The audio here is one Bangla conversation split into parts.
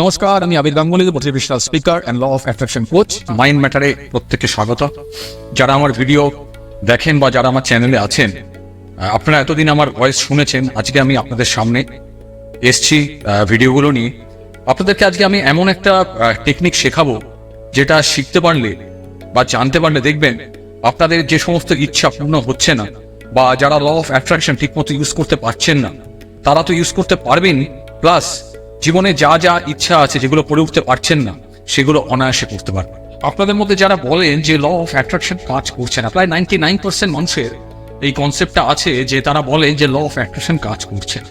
নমস্কার, আমি Abir Ganguly motivational speaker and law of attraction coach mind ম্যাটারে প্রত্যেককে স্বাগত। যারা আমার ভিডিও দেখেন বা যারা আমার চ্যানেলে আছেন আপনারা এতদিন আমার ভয়েস শুনেছেন, আজকে আমি আপনাদের সামনে এসছি ভিডিওগুলো নিয়ে। আপনাদেরকে আজকে আমি এমন একটা টেকনিক শেখাবো, যেটা শিখতে পারলে বা জানতে পারলে দেখবেন, আপনাদের যে সমস্ত ইচ্ছা পূর্ণ হচ্ছে না, বা যারা ল অফ অ্যাট্রাকশন ঠিকমতো ইউজ করতে পারছেন না, তারা তো ইউজ করতে পারবেন প্লাস জীবনে যা যা ইচ্ছা আছে যেগুলো করে উঠতে পারছেন না, সেগুলো অনায়াসে করতে পারবেন। আপনাদের মধ্যে যারা বলেন যে ল অফ অ্যাট্রাকশন কাজ করছে না, প্রায় নাইনটি নাইন পার্সেন্ট মানুষের এই কনসেপ্টটা আছে যে তারা বলে যে ল অফ অ্যাট্রাকশন কাজ করছে না।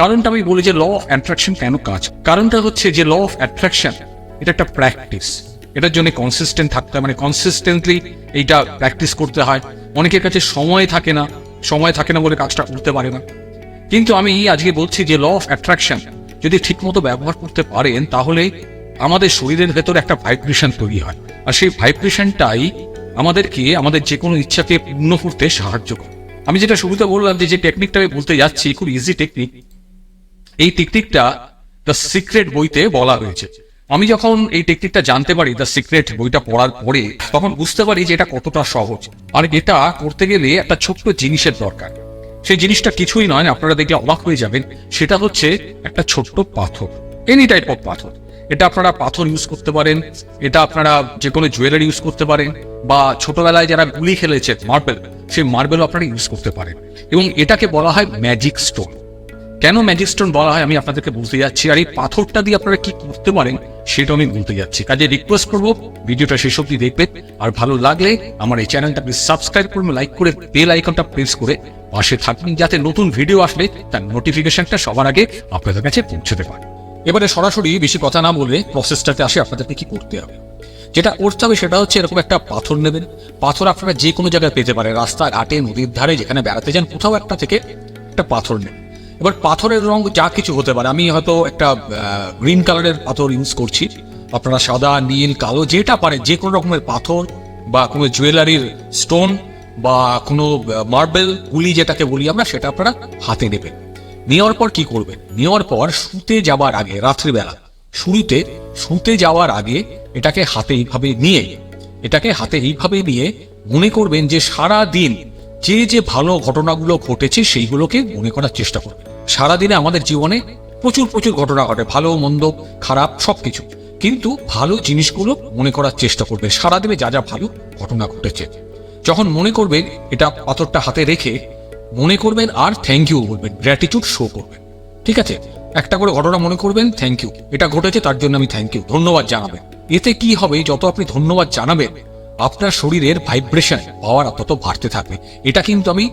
কারণটা আমি বলি যে ল অফ অ্যাট্রাকশন কেন কাজ? কারণটা হচ্ছে যে ল অফ অ্যাট্রাকশন এটা একটা প্র্যাকটিস এটার জন্য কনসিস্টেন্ট থাকতে হয় মানে কনসিস্টেন্টলি এইটা প্র্যাকটিস করতে হয়। অনেকের কাছে সময় থাকে না, সময় থাকে না বলে কাজটা করতে পারে না। কিন্তু আমি আজকে বলছি যে ল অফ অ্যাট্রাকশন যদি ঠিকমতো ব্যবহার করতে পারেন, তাহলে আমাদের শরীরের ভেতর একটা ভাইব্রেশন তৈরি হয়। আর সেই ভাইব্রেশনটাই আমাদেরকে, আমাদের যে কোনো ইচ্ছাকে পূর্ণ করতে সাহায্য করে। আমি যেটা শুরুতে বললাম যে যে টেকনিকটা আমি বলতে যাচ্ছি, খুব ইজি টেকনিক এই টেকনিকটা দ্য সিক্রেট বইতে বলা হয়েছে। আমি যখন এই টেকনিকটা জানতে পারি দ্য সিক্রেট বইটা পড়ার পরে, তখন বুঝতে পারি যে এটা কতটা সহজ। আর এটা করতে গেলে একটা ছোট্ট জিনিসের দরকার। সেই জিনিসটা কিছুই নয় আপনারা দেখলে অবাক হয়ে যাবেন। সেটা হচ্ছে একটা ছোট্ট পাথর এনি টাইপ অফ পাথর। এটা আপনারা পাথর ইউজ করতে পারেন, এটা আপনারা যে কোনো জুয়েলারি ইউজ করতে পারেন, বা ছোটবেলায় যারা গুলি খেলেছে মার্বেল সেই মার্বেল আপনারা ইউজ করতে পারেন। এবং এটাকে বলা হয় ম্যাজিক স্টোন কেন ম্যাজিক স্টোন বলা হয় আমি আপনাদেরকে বলতে যাচ্ছি, আর এই পাথরটা দিয়ে আপনারা কি করতে পারেন সেটা আমি বলতে যাচ্ছি। কাজে রিকোয়েস্ট করব, ভিডিওটা শেষ অব্দি দেখবেন, আর ভালো লাগলে আমার এই চ্যানেলটা প্লিজ সাবস্ক্রাইব করবেন লাইক করে বেল আইকনটা প্রেস করে পাশে থাকবেন, যাতে নতুন ভিডিও আসলে তার নোটিফিকেশনটা সবার আগে আপনাদের কাছে পৌঁছতে পারে এবারে সরাসরি বেশি কথা না বলে প্রসেসটাতে আসে আপনাদেরকে কি করতে হবে। যেটা করতে হবে সেটা হচ্ছে এরকম একটা পাথর নেবেন। পাথর আপনারা যে কোনো জায়গায় পেতে পারেন রাস্তা ঘাটে নদীর ধারে, যেখানে বেড়াতে যান, কোথাও একটা থেকে একটা পাথর নেবেন। এবার পাথরের রং যা কিছু হতে পারে, আমি হয়তো একটা গ্রিন কালারের পাথর ইউজ করছি। আপনারা সাদা, নীল, কালো, যেটা পারে যে কোনো রকমের পাথর বা কোনো জুয়েলারির স্টোন বা কোনো মার্বেল গুলি যেটাকে বলি আমরা, সেটা আপনারা হাতে নেবেন। নেওয়ার পর কি করবেন? নেওয়ার পর শুতে যাওয়ার আগে, রাত্রিবেলা, শুরুতে শুতে যাওয়ার আগে এটাকে হাতে এইভাবে নিয়ে, এটাকে হাতে এইভাবে নিয়ে মনে করবেন যে সারা দিন যে যে ভালো ঘটনাগুলো ঘটেছে সেইগুলোকে মনে করার চেষ্টা করবেন সারাদিনে আমাদের জীবনে প্রচুর প্রচুর ঘটনা ঘটে। ভালো, মন্দ, খারাপ, সবকিছু। কিন্তু ভালো জিনিসগুলো মনে করার চেষ্টা করবে। সারাদিনে যা যা ভালো ঘটনা ঘটেছে। যখন মনে করবেন এটা পাথরটা হাতে রেখে মনে করবেন আর থ্যাংক ইউ বলবেন গ্র্যাটিটিউড শো করবেন। ঠিক আছে? একটা করে ঘটনা মনে করবেন থ্যাংক ইউ এটা ঘটেছে, তার জন্য আমি থ্যাংক ইউ ধন্যবাদ জানাবেন। এতে কি হবে? যত আপনি ধন্যবাদ জানাবেন আপনার শরীরের ভাইব্রেশন পাওয়ার তত বাড়তে থাকবে। এটা কিন্তু আমি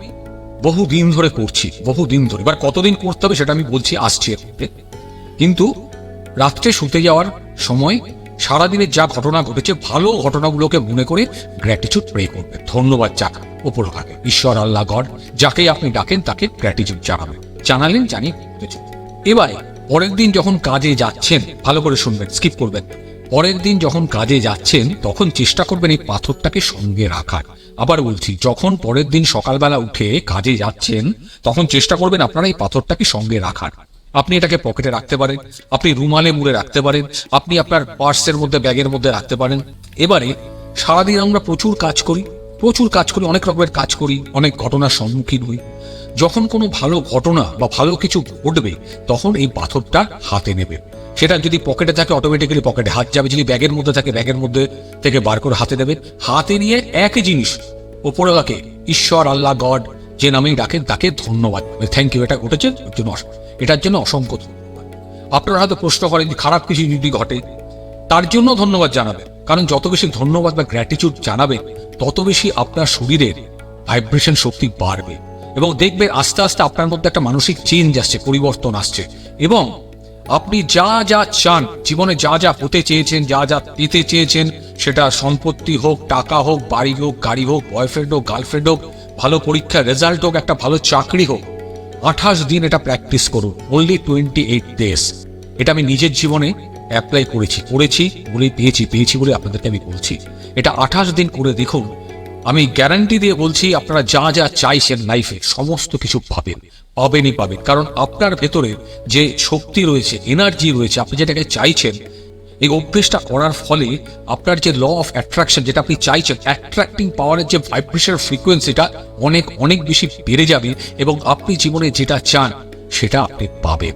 বহু দিন ধরে করছি বহু দিন ধরে। এবার কতদিন করতে হবে সেটা আমি বলছি আসছি কিন্তু রাত্রে শুতে যাওয়ার সময় সারাদিনের যা ঘটনা ঘটেছে, ভালো ঘটনাগুলোকে মনে করে গ্র্যাটিটিউড প্রে করবে ধন্যবাদ যাক ওপর ভাগে ঈশ্বর আল্লাহ গড, যাকে আপনি ডাকেন তাকে গ্র্যাটিটিউড জানাবেন। জানালেন জানি এবার পরের দিন যখন কাজে যাচ্ছেন, ভালো করে শুনবেন স্কিপ করবেন। পরের দিন যখন কাজে যাচ্ছেন, তখন চেষ্টা করবেন এই পাথরটাকে সঙ্গে রাখার। আবার বলছি, যখন পরের দিন সকালবেলা উঠে কাজে যাচ্ছেন, তখন চেষ্টা করবেন আপনারা এই পাথরটাকে সঙ্গে রাখার। আপনি এটাকে পকেটে রাখতে পারেন, আপনি রুমালে মুড়ে রাখতে পারেন, আপনি আপনার পার্সের মধ্যে, ব্যাগের মধ্যে রাখতে পারেন। এবারে সারাদিন আমরা প্রচুর কাজ করি, প্রচুর কাজ করি, অনেক রকমের কাজ করি, অনেক ঘটনার সম্মুখীন হই। যখন কোনো ভালো ঘটনা বা ভালো কিছু ঘটবে, তখন এই পাথরটা হাতে নেবে। সেটা যদি পকেটে থাকে অটোমেটিক্যালি পকেটে। হাত যাবে যদি ব্যাগের মধ্যে থাকে, ব্যাগের মধ্যে থেকে বার করে হাতে দেবেন। হাতে নিয়ে একই জিনিস ওপরওয়ালাকে ঈশ্বর, আল্লাহ, গড, যে নামেই ডাকেন, তাকে ধন্যবাদ। থ্যাংক ইউ এটা ঘটেছে? এটার জন্য অসংখ্য ধন্যবাদ। আপনারা হয়তো প্রশ্ন করেন যে, খারাপ কিছু যদি ঘটে? তার জন্য ধন্যবাদ জানাবেন। কারণ যত বেশি ধন্যবাদ বা গ্র্যাটিটিউড জানাবেন, তত বেশি আপনার শরীরের ভাইব্রেশন শক্তি বাড়বে। এবং দেখবে আস্তে আস্তে আপনার মধ্যে একটা মানসিক চেঞ্জ আসছে, পরিবর্তন আসছে। এবং আপনি যা যা চান, জীবনে যা যা হতে চেয়েছেন, যা যা পেতে চেয়েছেন, সেটা সম্পত্তি হোক, টাকা হোক, বাড়ি হোক, গাড়ি হোক, বয়ফ্রেন্ড হোক, গার্লফ্রেন্ড হোক, ভালো পরীক্ষার রেজাল্ট হোক, একটা ভালো চাকরি হোক, আঠাশ দিন এটা প্র্যাকটিস করুন অনলি টোয়েন্টি এইট ডেজ এটা আমি নিজের জীবনে অ্যাপ্লাই করেছি করেছি বলে পেয়েছি পেয়েছি বলে আপনাদেরকে আমি বলছি। এটা আঠাশ দিন করে দেখুন, আমি গ্যারান্টি দিয়ে বলছি, আপনারা যা যা চাইছেন লাইফে সমস্ত কিছু পাবেন। পাবেনই পাবেন। কারণ আপনার ভেতরে যে শক্তি রয়েছে এনার্জি রয়েছে, আপনি যেটাকে চাইছেন, এই অভ্যেসটা করার ফলে আপনার যে ল অফ অ্যাট্রাকশন যেটা আপনি চাইছেন অ্যাট্রাক্টিং পাওয়ারের যে ভাইব্রেশন ফ্রিকোয়েন্সিটা অনেক অনেক বেশি বেড়ে যাবে এবং আপনি জীবনে যেটা চান, সেটা আপনি পাবেন।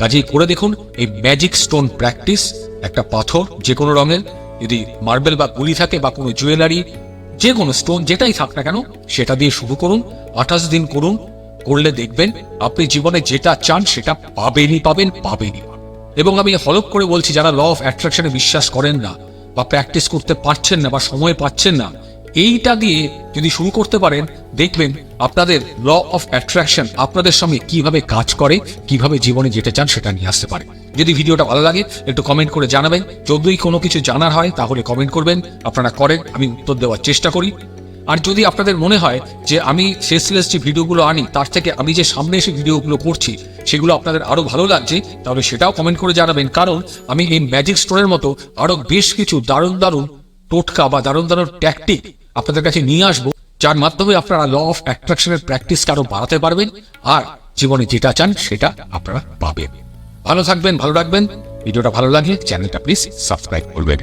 কাজেই করে দেখুন, এই ম্যাজিক স্টোন প্র্যাকটিস একটা পাথর যে কোনো রঙের, যদি মার্বেল বা গুলি থাকে বা কোনো জুয়েলারি যে কোনো স্টোন যেটাই থাক না কেন, সেটা দিয়ে শুরু করুন, আঠাশ দিন করুন করলে দেখবেন আপনি জীবনে যেটা চান সেটা পাবেনই পাবেন, পাবেনই এবং আমি হলপ করে বলছি, যারা ল অফ অ্যাট্রাকশনে বিশ্বাস করেন না বা প্র্যাকটিস করতে পারছেন না বা সময় পাচ্ছেন না, এইটা দিয়ে যদি শুরু করতে পারেন, দেখবেন আপনাদের ল অফ অ্যাট্রাকশন আপনাদের সঙ্গে কীভাবে কাজ করে, কীভাবে জীবনে যেতে চান সেটা নিয়ে আসতে পারে। যদি ভিডিওটা ভালো লাগে, একটু কমেন্ট করে জানাবেন। যদি কোনো কিছু জানার হয়, তাহলে কমেন্ট করবেন। আপনারা করেন, আমি উত্তর দেওয়ার চেষ্টা করি। আর যদি আপনাদের মনে হয় যে আমি শেষলেস যে ভিডিওগুলো আনি, তার থেকে আমি যে সামনে এসে ভিডিওগুলো করছি, সেগুলো আপনাদের আরও ভালো লাগছে, তাহলে সেটাও কমেন্ট করে জানাবেন। কারণ আমি এই ম্যাজিক স্টোরের মতো আরও বেশ কিছু দারুণ দারুণ টোটকা বা দারুণ দারুণ ট্যাকটিক আপনাদের কাছে নিয়ে আসব, যার মাধ্যমে আপনারা ল অফ অ্যাট্রাকশনের প্র্যাকটিসকে আরও বাড়াতে পারবেন, আর জীবনে যেটা চান সেটা আপনারা পাবেন। ভালো থাকবেন, ভালো রাখবেন, ভিডিওটা ভালো লাগলে চ্যানেলটা প্লিজ সাবস্ক্রাইব করবেন।